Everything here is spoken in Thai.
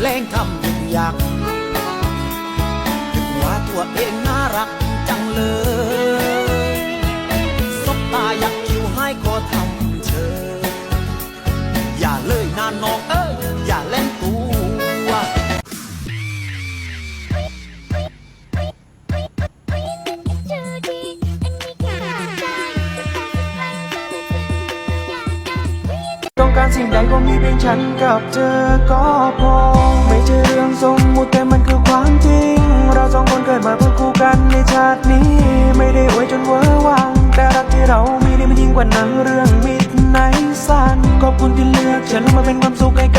แรงทำทุกอย่างถึงว่าตัวเองน่ารักจังเลยสบตาอยากคิวให้ก็ทำเชยอย่าเลยนานน้องเอ้ยอย่าเล่นตัวต้องการสิ่งใดก็มีเพียงฉันกับเธอก็พอ นี่มันยิ่งกว่าหนังเรื่องมิดในซันขอบคุณที่เลือกฉันมาเป็นความสุขให้